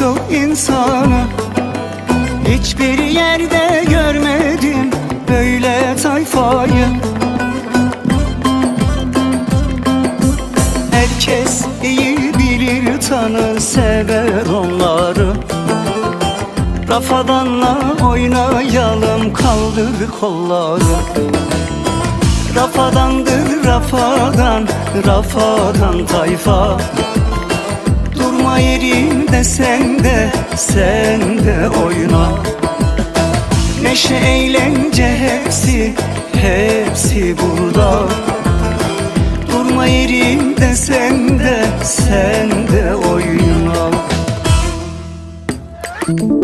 nasıl insanı Hiçbir yerde görmedim böyle tayfayı. Herkes iyi bilir tanır sever onları. Rafadanla oynayalım kaldır kolları. Rafadandır rafadan, rafadan tayfa. Durma yerinde sen de sen de oyna Neşe eğlence hepsi hepsi burada Durma yerinde sen de sen de oyna Thank you.